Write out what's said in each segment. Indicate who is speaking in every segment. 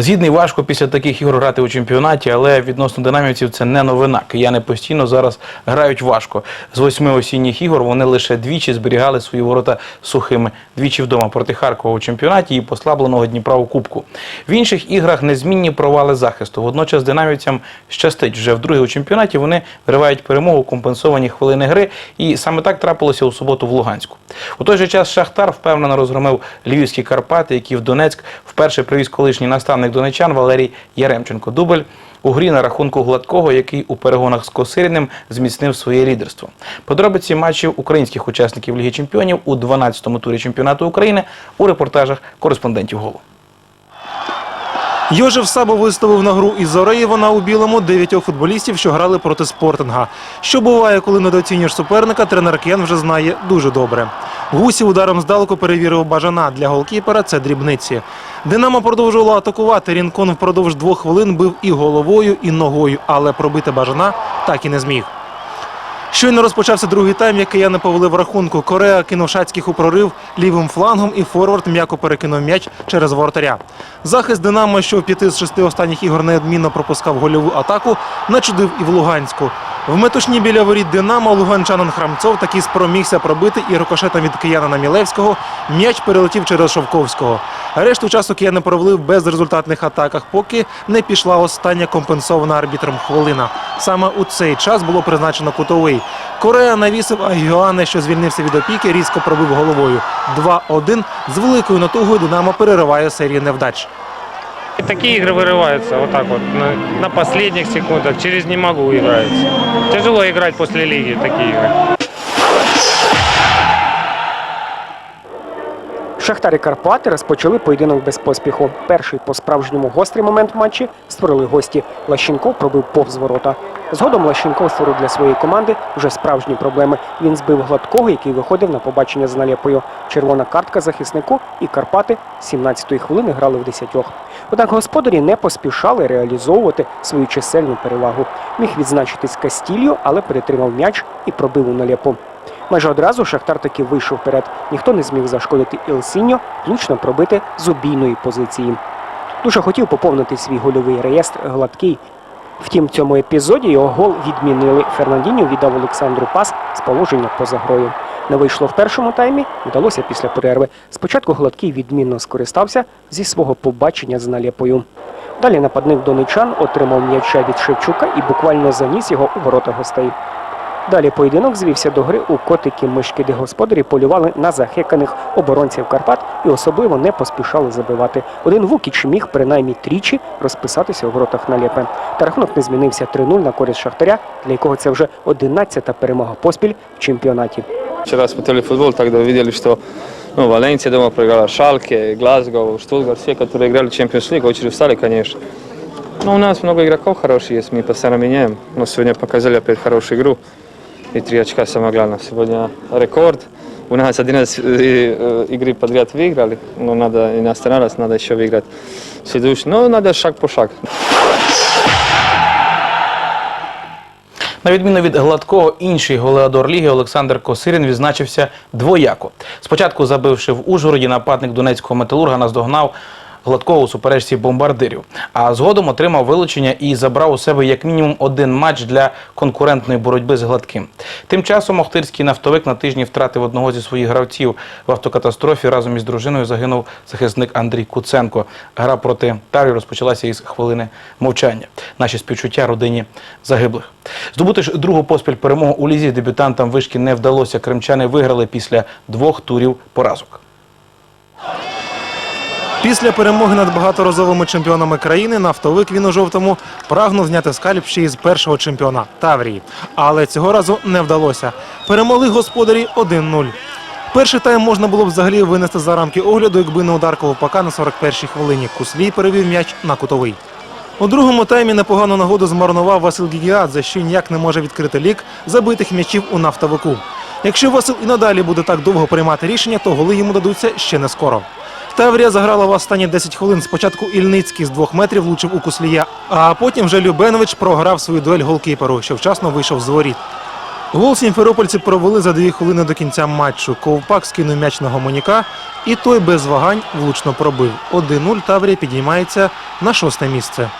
Speaker 1: Згідний важко після таких ігор грати у чемпіонаті, але відносно динамівців це не новина. Кияни постійно зараз грають важко. З восьми осінніх ігор вони лише двічі зберігали свої ворота сухими. Двічі вдома проти Харкова у чемпіонаті і послабленого Дніпра у Кубку. В інших іграх незмінні провали захисту. Водночас динамівцям щастить вже вдруге у чемпіонаті. Вони виривають перемогу, компенсовані хвилини гри. І саме так трапилося у суботу в Луганську. У той же час Шахтар впевнено розгромив львівські Карпати, які в Донецьк вперше привіз колишній наставник донечан Валерій Яремченко. Дубль у грі на рахунку гладкого, який у перегонах з Косиріним зміцнив своє лідерство. Подробиці матчів українських учасників Ліги Чемпіонів у 12-му турі чемпіонату України у репортажах кореспондентів голу.
Speaker 2: Йожев Сабо виставив на гру із Зореєвона у білому дев'ятьох футболістів, що грали проти спортинга. Що буває, коли недооцінюєш суперника, тренер Кен вже знає дуже добре. Гусі ударом здалеку перевірив бажана для голкіпера. Це дрібниці. Динамо продовжувало атакувати. Рінкон впродовж двох хвилин бив і головою, і ногою, але пробити бажана так і не зміг. Щойно розпочався другий тайм, який я не повели в рахунку. Корея кинув шацьких у прорив лівим флангом і форвард м'яко перекинув м'яч через воротаря. Захист Динамо, що в п'яти з шести останніх ігор неодмінно пропускав гольову атаку, начудив і в Луганську. В метушні біля воріт Динамо луганчанин Храмцов таки спромігся пробити і рикошетом від киянина Мілевського м'яч перелетів через Шовковського. Решту часу кияни провели в безрезультатних атаках, поки не пішла остання компенсована арбітром хвилина. Саме у цей час було призначено кутовий. Корея навісив Агіоане, що звільнився від опіки, різко пробив головою. 2-1. З великою натугою Динамо перериває серію невдач.
Speaker 3: И Такие игры вырываются вот так вот на, на последних секундах. Через не могу играется. Тяжело играть после лиги в такие игры.
Speaker 4: Шахтар і Карпати розпочали поєдинок без поспіху. Перший по-справжньому гострий момент в матчі створили гості. Лащенков пробив повз ворота. Згодом Лащенков створив для своєї команди вже справжні проблеми. Він збив гладкого, який виходив на побачення з наліпою. Червона картка захиснику і Карпати з 17-ї хвилини грали в десятьох. Однак господарі не поспішали реалізовувати свою чисельну перевагу. Міг відзначитись Кастільо, але перетримав м'яч і пробив у наліпу. Майже одразу Шахтар таки вийшов вперед. Ніхто не зміг зашкодити Ілсіньо, влучно пробити з обійної позиції. Дуже хотів поповнити свій гольовий реєстр гладкий. Втім, в цьому епізоді його гол відмінили. Фернандіньо віддав Олександру пас з положення поза грою. Не вийшло в першому таймі, вдалося після перерви. Спочатку гладкий відмінно скористався зі свого побачення з наліпою. Далі нападник донечан отримав м'яча від Шевчука і буквально заніс його у ворота гостей. Далі поєдинок звівся до гри у котики мишки, де господарі полювали на захеканих оборонців Карпат і особливо не поспішали забивати. Один Вукіч міг принаймні тричі розписатися у воротах наліпе. Та рахунок не змінився 3-0 на користь Шахтаря, для якого це вже 11-та перемога поспіль в чемпіонаті.
Speaker 5: Вчера смотрели футбол, тогда видели, что ну, Валенсия дома проиграла, Шалке, Глазго, Штутгарт, все, которые играли в Champions League, очень устали, конечно. Но у нас много игроков хороших есть, мы постоянно меняем. Но сегодня показали опять хорошую игру И три очка самое главное. Сегодня рекорд. У нас 11 э, игры подряд выиграли, но надо и не останавливаться, надо еще выиграть следующий. Но надо шаг по шаг.
Speaker 1: На відміну від гладкого, інший голеадор ліги Олександр Косирін відзначився двояко. Спочатку, забивши в Ужгороді, нападник донецького металурга наздогнав гладкого у суперечці бомбардирів. А згодом отримав вилучення і забрав у себе як мінімум один матч для конкурентної боротьби з гладким. Тим часом Охтирський нафтовик на тижні втратив одного зі своїх гравців в автокатастрофі. Разом із дружиною загинув захисник Андрій Куценко. Гра проти Тарі розпочалася із хвилини мовчання. Наші співчуття родині загиблих. Здобути ж другу поспіль перемогу у лізі дебютантам вишки не вдалося. Кримчани виграли після двох турів поразок.
Speaker 2: Після перемоги над багаторазовими чемпіонами країни нафтовик він у жовтому прагнув зняти скальп ще із першого чемпіона Таврії. Але цього разу не вдалося. Перемогли господарі 1-0. Перший тайм можна було б взагалі винести за рамки огляду, якби не удар Ковпака на 41-й хвилині. Куслій перевів м'яч на кутовий. У другому таймі непогану нагоду змарнував Василь Гігіадзе, що ніяк не може відкрити лік забитих м'ячів у нафтовику. Якщо Василь і надалі буде так довго приймати рішення, то голи йому дадуться ще не скоро. Таврія заграла в останні 10 хвилин. Спочатку Ільницький з двох метрів влучив у Куслія, а потім вже Любенович програв свою дуель голкіперу, що вчасно вийшов з воріт. Гол сімферопольці провели за дві хвилини до кінця матчу. Ковпак скинув м'яч на гомоніка, і той без вагань влучно пробив. 1-0 Таврія підіймається на шосте місце.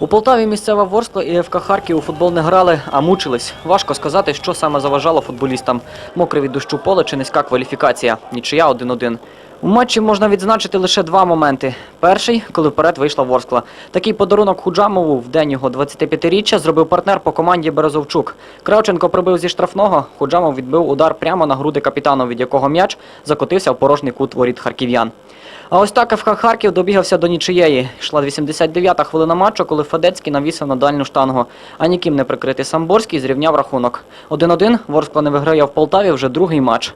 Speaker 6: У Полтаві місцева Ворскла і ФК Харків у футбол не грали, а мучились. Важко сказати, що саме заважало футболістам. Мокре від дощу поле чи низька кваліфікація. Нічия 1-1. У матчі можна відзначити лише два моменти. Перший, коли вперед вийшла Ворскла. Такий подарунок Худжамову в день його 25-річчя зробив партнер по команді Березовчук. Кравченко пробив зі штрафного, Худжамов відбив удар прямо на груди капітану, від якого м'яч закотився в порожній кут воріт харків'ян. А ось так ФК Харків добігався до нічиєї. Йшла 89-та хвилина матчу, коли Федецький навісив на дальню штангу. А ніким не прикритий Самборський зрівняв рахунок. 1-1 Ворскла не виграє в Полтаві вже другий матч.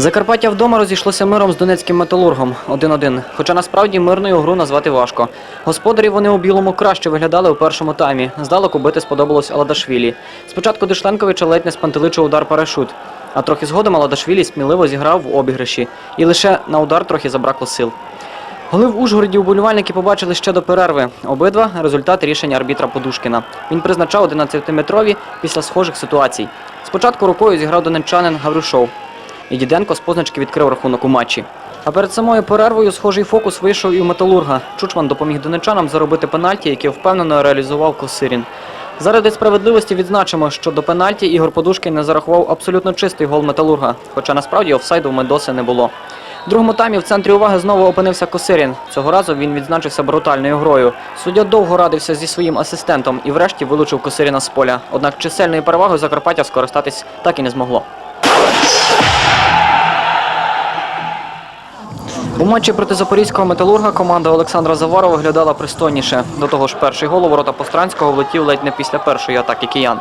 Speaker 6: Закарпаття вдома розійшлося миром з донецьким металургом 1-1. Хоча насправді мирною гру назвати важко. Господарі вони у білому краще виглядали у першому таймі. Здалеку бити сподобалось Аладашвілі. Спочатку Дишленковича ледь не спантеличив удар парашут. А трохи згодом Аладашвілі сміливо зіграв в обіграші. І лише на удар трохи забракло сил. Голи в Ужгороді уболівальники побачили ще до перерви. Обидва результати рішення арбітра Подушкіна. Він призначав 11-метрові після схожих ситуацій. Спочатку рукою зіграв донеччанин Гаврюшов. І Діденко з позначки відкрив рахунок у матчі. А перед самою перервою схожий фокус вийшов і у металурга. Чучман допоміг донеччанам заробити пенальті, яке впевнено реалізував Косирін. Заради справедливості відзначимо, що до пенальті Ігор Подушкін не зарахував абсолютно чистий гол металурга, хоча насправді офсайду в Медоси не було. В другому таймі в центрі уваги знову опинився Косирін. Цього разу він відзначився брутальною грою. Суддя довго радився зі своїм асистентом і врешті вилучив Косиріна з поля. Однак чисельною перевагою Закарпаття скористатись так і не змогло. У матчі проти запорізького металурга команда Олександра Заварова виглядала пристойніше. До того ж, перший гол у ворота Постранського влетів ледь не після першої атаки киян.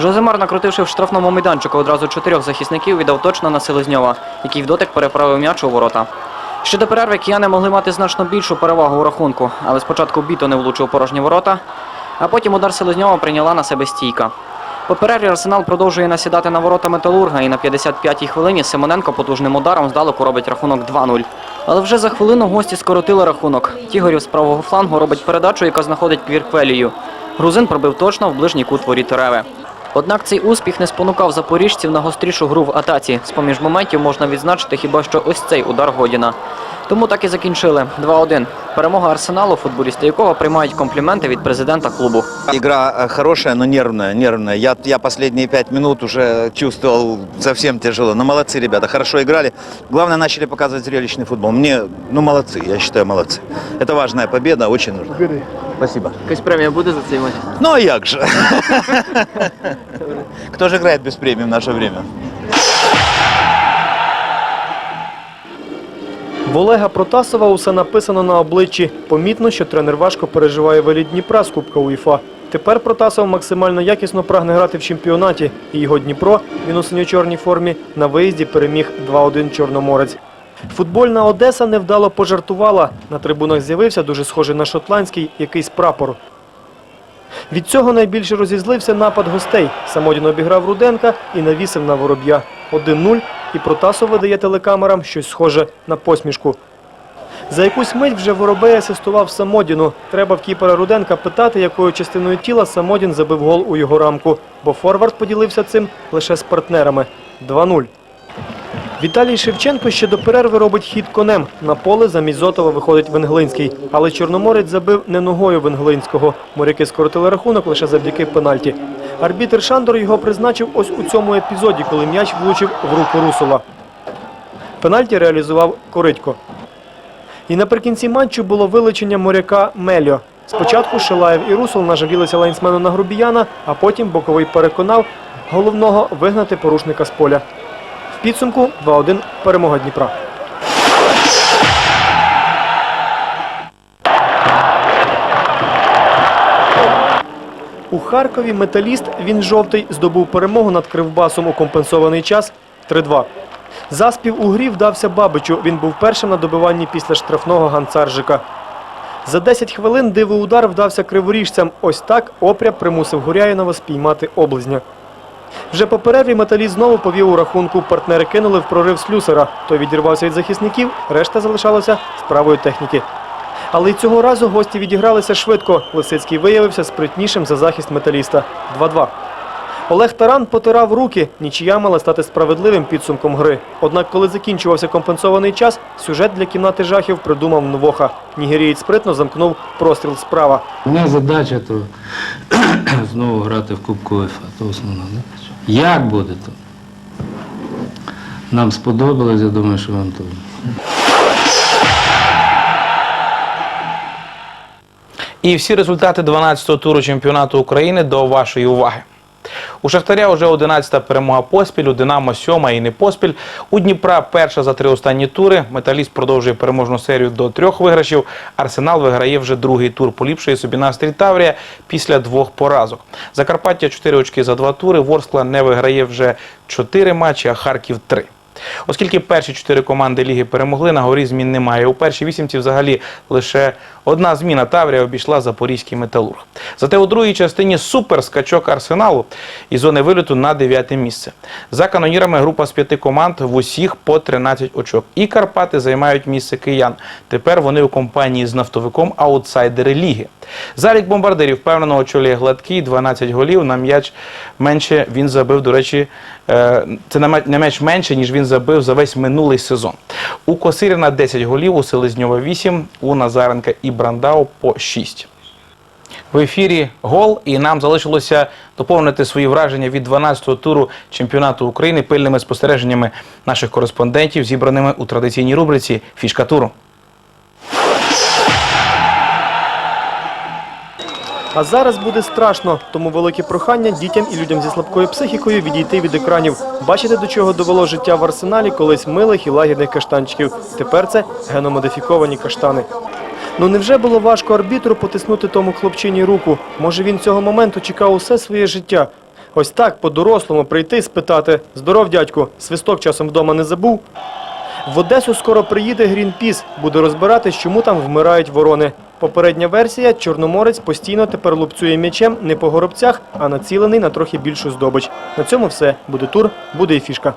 Speaker 6: Жоземар, накрутивши в штрафному майданчику одразу чотирьох захисників, віддав точно на Селезньова, який в дотик переправив м'яч у ворота. Ще до перерви кияни могли мати значно більшу перевагу у рахунку, але спочатку Біто не влучив порожні ворота, а потім удар Селезньова прийняла на себе стійка. По перерві Арсенал продовжує насідати на ворота Металурга і на 55-й хвилині Симоненко потужним ударом здалеку робить рахунок 2-0. Але вже за хвилину гості скоротили рахунок. Тігорів з правого флангу робить передачу, яка знаходить Квірквелію. Грузин пробив точно в ближній кут воріт Реве. Однак цей успіх не спонукав запоріжців на гострішу гру в атаці. З-поміж моментів можна відзначити хіба що ось цей удар Годіна. Тому так і закінчили 2-1. Перемога Арсеналу, футболісти якого приймають компліменти від президента клубу.
Speaker 7: Игра э, хорошая, но нервная, нервная. Я, я последние пять минут уже чувствовал совсем тяжело. Но молодцы ребята, хорошо играли. Главное, начали показывать зрелищный футбол. Мне, ну молодцы, я считаю, молодцы. Это важная победа, очень нужна. Спасибо.
Speaker 6: Якась премія буде за цей матч?
Speaker 7: Ну а як же? Кто же играет без премии в наше время?
Speaker 8: В Олега Протасова усе написано на обличчі. Помітно, що тренер важко переживає виліт Дніпра з Кубка УЄФА. Тепер Протасов максимально якісно прагне грати в чемпіонаті. І його Дніпро, він у синьо-чорній формі, на виїзді переміг 2-1 Чорноморець. Футбольна Одеса невдало пожартувала. На трибунах з'явився дуже схожий на шотландський якийсь прапор. Від цього найбільше розізлився напад гостей. Самодін обіграв Руденка і навісив на вороб'я. 1-0, і Протасов видає телекамерам щось схоже на посмішку. За якусь мить вже Воробей асистував Самодіну. Треба в кіпера Руденка питати, якою частиною тіла Самодін забив гол у його рамку, бо Форвард поділився цим лише з партнерами. 2-0. Віталій Шевченко ще до перерви робить хід конем. На поле замість Зотова виходить Венглинський. Але Чорноморець забив не ногою Венглинського. Моряки скоротили рахунок лише завдяки пенальті. Арбітр Шандор його призначив ось у цьому епізоді, коли м'яч влучив в руку Русова. Пенальті реалізував Коритько. І наприкінці матчу було вилучення моряка Мельо. Спочатку Шилаєв і Русул нажалілися лайнсмену на Грубіяна, а потім боковий переконав головного вигнати порушника з поля. Підсумку 2-1 перемога Дніпра. У Харкові металіст, він жовтий, здобув перемогу над Кривбасом у компенсований час 3-2. Заспів у грі вдався Бабичу. Він був першим на добиванні після штрафного ганцаржика. За 10 хвилин дивий удар вдався криворіжцям. Ось так опря примусив Гуряїнова спіймати облизня. Вже по металіст знову повів у рахунку. Партнери кинули в прорив слюсера. Той відірвався від захисників, решта залишалася справою техніки. Але й цього разу гості відігралися швидко. Лисицький виявився спритнішим за захист металіста. 2-2. Олег Таран потирав руки. Нічия мала стати справедливим підсумком гри. Однак, коли закінчувався компенсований час, сюжет для кімнати жахів придумав Нвоха. Нігерієць спритно замкнув простріл справа.
Speaker 9: У мене задача то знову грати в Кубку УЄФА. То основна задача. Як буде то? Нам сподобалось, я думаю, що вам теж.
Speaker 1: І всі результати 12-го туру чемпіонату України до вашої уваги. У Шахтаря вже 11-та перемога поспіль, у Динамо 7 і не поспіль. У Дніпра перша за три останні тури. Металіст продовжує переможну серію до трьох виграшів. Арсенал виграє вже другий тур. Поліпшує собі настрій Таврія після двох поразок. Закарпаття 4 очки за два тури. Ворскла не виграє вже 4 матчі, а Харків 3. Оскільки перші чотири команди ліги перемогли, на горі змін немає. У першій вісімці взагалі лише одна зміна Таврія обійшла Запорізький металург. Зате у другій частині суперскачок арсеналу із зони виліту на дев'яте місце. За канонірами група з п'яти команд в усіх по 13 очок. І Карпати займають місце киян. Тепер вони у компанії з нафтовиком аутсайдери ліги. Залік бомбардирів впевнено очолює гладкий 12 голів. На м'яч менше він забив, до речі, це на ме- на м'яч менше, ніж він забив за весь минулий сезон. У Косиріна 10 голів, у Селезньова 8, у Назаренка і Брандау по 6. В ефірі гол, і нам залишилося доповнити свої враження від 12-го туру чемпіонату України пильними спостереженнями наших кореспондентів, зібраними у традиційній рубриці Фішка туру.
Speaker 8: А зараз буде страшно, тому велике прохання дітям і людям зі слабкою психікою відійти від екранів. Бачите, до чого довело життя в арсеналі колись милих і лагідних каштанчиків. Тепер це геномодифіковані каштани. Ну невже було важко арбітру потиснути тому хлопчині руку? Може він цього моменту чекав усе своє життя? Ось так по-дорослому прийти і спитати Здоров, дядьку, свисток часом вдома не забув? В Одесу скоро приїде Грінпіс, буде розбиратись, чому там вмирають ворони. Попередня версія Чорноморець постійно тепер лупцює м'ячем не по горобцях, а націлений на трохи більшу здобич. На цьому все. Буде тур, буде і фішка.